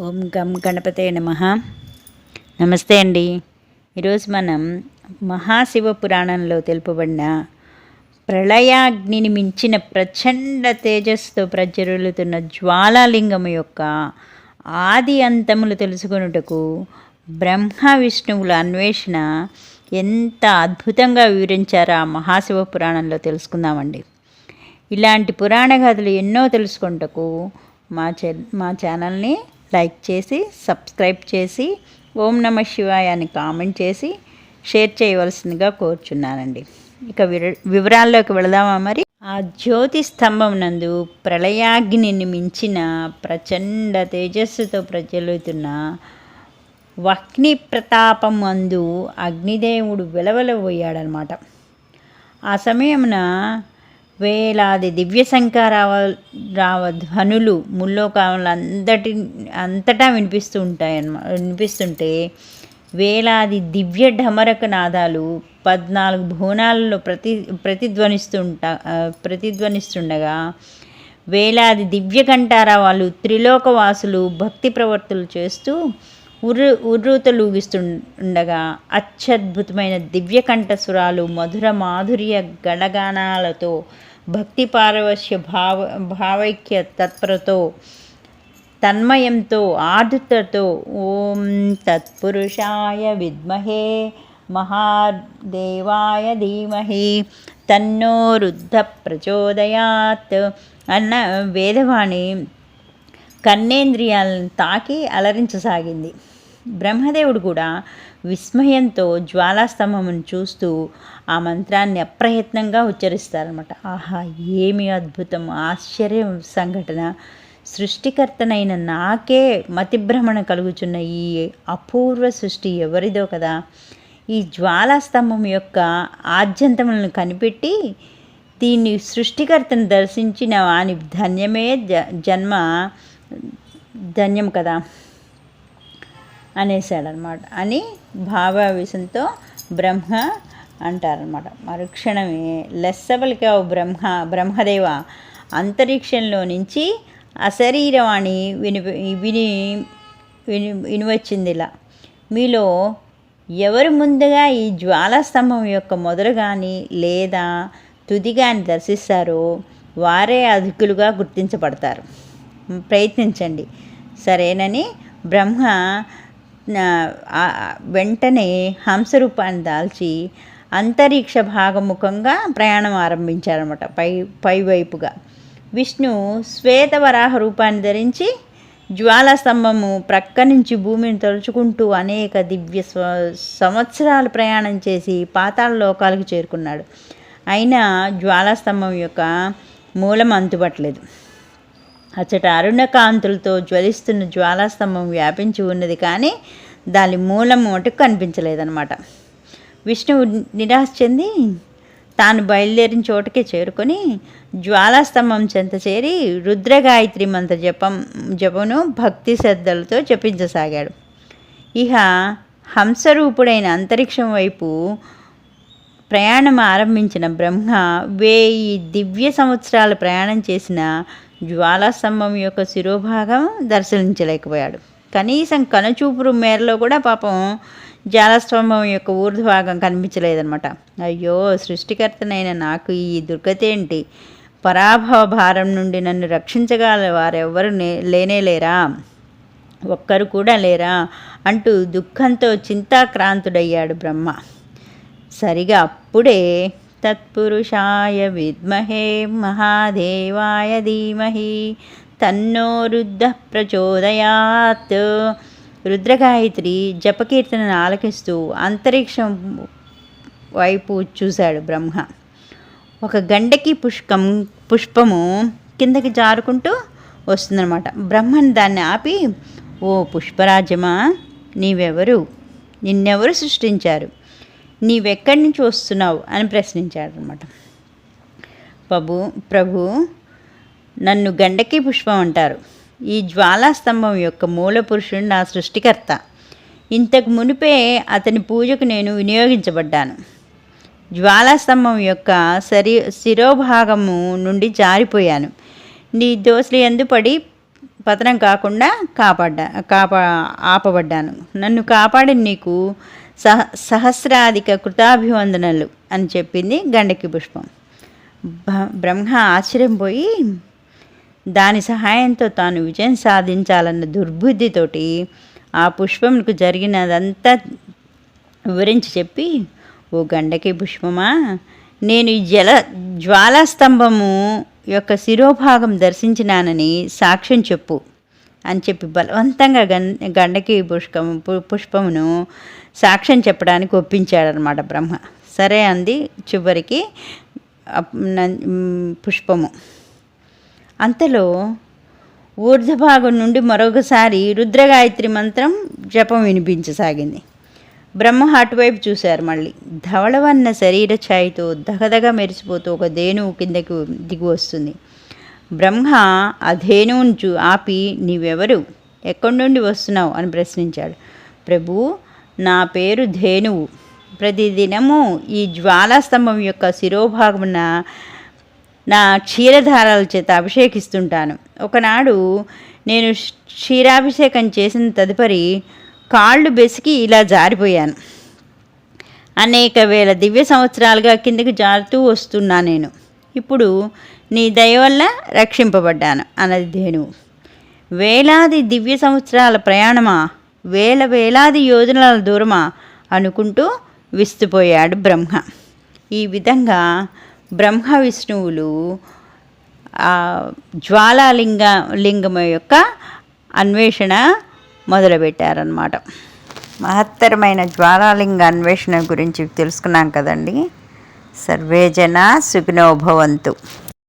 ఓం గం గణపతే నమ. నమస్తే అండి. ఈరోజు మనం మహాశివ పురాణంలో తెలుపబడిన ప్రళయాగ్నిని మించిన ప్రచండ తేజస్తో ప్రజ్వరులుతున్న జ్వాలాలింగం యొక్క ఆది అంతములు తెలుసుకొనుటకు బ్రహ్మ విష్ణువుల అన్వేషణ ఎంత అద్భుతంగా వివరించారో ఆ మహాశివ పురాణంలో తెలుసుకుందామండి. ఇలాంటి పురాణ కథలు ఎన్నో తెలుసుకుంటకు మా ఛా మా ఛానల్ని లైక్ చేసి సబ్స్క్రైబ్ చేసి ఓం నమ శివాయ అని కామెంట్ చేసి షేర్ చేయవలసిందిగా కోరుచున్నానండి. ఇక వివరాల్లోకి వెళదామా మరి? ఆ జ్యోతి స్తంభం నందు ప్రళయాగ్నిని మించిన ప్రచండ తేజస్సుతో ప్రజ్వలుతున్న వహ్ని ప్రతాపం అందు అగ్నిదేవుడు వెలవెలబోయాడనమాట ఆ సమయమున వేలాది దివ్య శంఖారావ రావ ధ్వనులు ముల్లోకాలందటి అంతటా వినిపిస్తూ ఉంటాయన్నమా వినిపిస్తుంటే వేలాది దివ్య ఢమరక నాదాలు పద్నాలుగు భువనాలలో ప్రతి ప్రతిధ్వనిస్తుంటా ప్రతిధ్వనిస్తుండగా వేలాది దివ్య కంఠారావాలు త్రిలోకవాసులు భక్తి ప్రవర్తులు చేస్తూ ఉర్రు ఉర్రూతలూగిస్తుండగా అత్యద్భుతమైన దివ్యకంఠసురాలు మధుర మాధుర్య గణగానాలతో భక్తి పారవశ్య భావ భావైక్య తత్పరతో తన్మయంతో ఆర్ద్రతతో ఓం తత్పురుషాయ విద్మహే మహాదేవాయ ధీమహి తన్నో రుద్ధ ప్రచోదయాత్. అన్న వేదవాణి కన్నేంద్రియాలను తాకి అలరించసాగింది. బ్రహ్మదేవుడు కూడా విస్మయంతో జ్వాలాస్తంభమును చూస్తూ ఆ మంత్రాన్ని అప్రయత్నంగా ఉచ్చరిస్తారనమాట ఆహా ఏమి అద్భుతం ఆశ్చర్యం సంఘటన. సృష్టికర్తనైన నాకే మతిభ్రమణ కలుగుచున్న ఈ అపూర్వ సృష్టి ఎవరిదో కదా. ఈ జ్వాలాస్తంభం యొక్క ఆద్యంతములను కనిపెట్టి దీన్ని సృష్టికర్తను దర్శించిన వాని ధన్యమే జ జన్మ ధన్యం కదా. అనేసాడనమాట అని భావావేశంతో బ్రహ్మ అంటారనమాట. మరుక్షణమే లెస్సబలికావు బ్రహ్మ బ్రహ్మదేవ అంతరిక్షంలో నుంచి అశరీరవాణి విని విని విని వినివచ్చింది ఇలా మీలో ఎవరు ముందుగా ఈ జ్వాలాస్తంభం యొక్క మొదలు కానీ లేదా తుది కానీ దర్శిస్తారో వారే అధికులుగా గుర్తించబడతారు. ప్రయత్నించండి. సరేనని బ్రహ్మ వెంటనే హంసరూపాన్ని దాల్చి అంతరిక్ష భాగముఖంగా ప్రయాణం ఆరంభించారన్నమాట పై పైవైపుగా విష్ణు శ్వేతవరాహ రూపాన్ని ధరించి జ్వాలాస్తంభము ప్రక్క నుంచి భూమిని తలుచుకుంటూ అనేక దివ్య సంవత్సరాలు ప్రయాణం చేసి పాతాళ లోకాలకు చేరుకున్నాడు. అయినా జ్వాలాస్తంభం యొక్క మూలం అంతుపట్టలేదు అచ్చట అరుణకాంతులతో జ్వలిస్తున్న జ్వాలాస్తంభం వ్యాపించి ఉన్నది కానీ దాని మూలం మటుకు కనిపించలేదన్నమాట. విష్ణువు నిరాశ చెంది తాను బయలుదేరిన చోటకే చేరుకొని జ్వాలాస్తంభం చెంత చేరి రుద్రగాయత్రి మంత్ర జపం జపను భక్తి శ్రద్ధలతో జపించసాగాడు. ఇహ హంసరూపుడైన అంతరిక్షం వైపు ప్రయాణం ఆరంభించిన బ్రహ్మ వేయి దివ్య సంవత్సరాలు ప్రయాణం చేసిన జ్వాలాస్తంభం యొక్క శిరోభాగం దర్శించలేకపోయాడు. కనీసం కనుచూపురు మేరలో కూడా పాపం జ్వాలాస్తంభం యొక్క ఊర్ధ్వభాగం కనిపించలేదనమాట అయ్యో సృష్టికర్తనైన నాకు ఈ దుర్గతేంటి? పరాభవ భారం నుండి నన్ను రక్షించగల వారెవ్వరు లేనేలేరా ఒక్కరు కూడా లేరా? అంటూ దుఃఖంతో చింతాక్రాంతుడయ్యాడు బ్రహ్మ. సరిగా అప్పుడే తత్పురుషాయ విద్మహే మహాదేవాయ ధీమహి తన్నో రుద్ర ప్రచోదయాత్ రుద్రగాయత్రి జపకీర్తనను ఆలకిస్తూ అంతరిక్షం వైపు చూశాడు బ్రహ్మ. ఒక గండకి పుష్పం పుష్పము కిందకి జారుకుంటూ వస్తుందన్నమాట. బ్రహ్మను దాన్ని ఆపి ఓ పుష్పరాజమా నీవెవరు? నిన్నెవరు సృష్టించారు? నీవెక్కడి నుంచి వస్తున్నావు అని ప్రశ్నించాడనమాట ప్రభు ప్రభు నన్ను గండకి పుష్పం అంటారు. ఈ జ్వాలాస్తంభం యొక్క మూల పురుషుడు నా సృష్టికర్త. ఇంతకు మునిపే అతని పూజకు నేను వినియోగించబడ్డాను. జ్వాలాస్తంభం యొక్క శరీ శిరోభాగము నుండి జారిపోయాను. నీ దోశలు ఎందు పడి పతనం కాకుండా కాపాడ్డా కాపా ఆపబడ్డాను. నన్ను కాపాడిన నీకు సహ సహస్రాధిక కృతాభివందనలు అని చెప్పింది గండకి పుష్పం. బ్రహ్మ బ్రహ్మ ఆశ్చర్యంపోయి దాని సహాయంతో తాను విజయం సాధించాలన్న దుర్బుద్ధితోటి ఆ పుష్పంకు జరిగినదంతా వివరించి చెప్పి ఓ గండకి పుష్పమా నేను ఈ జల జ్వాలాస్తంభము యొక్క శిరోభాగం దర్శించినానని సాక్ష్యం చెప్పు అని చెప్పి బలవంతంగా గం గండకి పుష్పం పు- పుష్పమును సాక్ష్యం చెప్పడానికి ఒప్పించాడనమాట బ్రహ్మ. సరే అంది చివరికి పుష్పము. అంతలో ఊర్ధ్వభాగం నుండి మరొకసారి రుద్రగాయత్రి మంత్రం జపం వినిపించసాగింది. బ్రహ్మ అటువైపు చూశారు మళ్ళీ. ధవళవన్న శరీర ఛాయితో దగదగ మెరిసిపోతూ ఒక ధేనువు కిందకి దిగి వస్తుంది. బ్రహ్మ ఆ ధేనువును చూ ఆపి నీవెవరు? ఎక్కడి నుండి వస్తున్నావు? అని ప్రశ్నించాడు. ప్రభు నా పేరు ధేనువు. ప్రతిదినము ఈ జ్వాలాస్తంభం యొక్క శిరోభాగమున నా క్షీరధారాల చేత అభిషేకిస్తుంటాను. ఒకనాడు నేను క్షీరాభిషేకం చేసిన తదుపరి కాళ్ళు బెసికి ఇలా జారిపోయాను. అనేక వేల దివ్య సంవత్సరాలుగా కిందకి జారుతూ వస్తున్నా నేను. ఇప్పుడు నీ దయ వల్ల రక్షింపబడ్డాను అన్నది ధేనువు. వేలాది దివ్య సంవత్సరాల ప్రయాణమా? వేల వేలాది యోజనాల దూరమా అనుకుంటూ విస్తుపోయాడు బ్రహ్మ. ఈ విధంగా బ్రహ్మ విష్ణువులు జ్వాలాలింగ లింగం యొక్క అన్వేషణ మొదలుపెట్టారనమాట మహత్తరమైన జ్వాలాలింగ అన్వేషణ గురించి తెలుసుకున్నాం కదండి. సర్వేజన సుఖినోభవంతు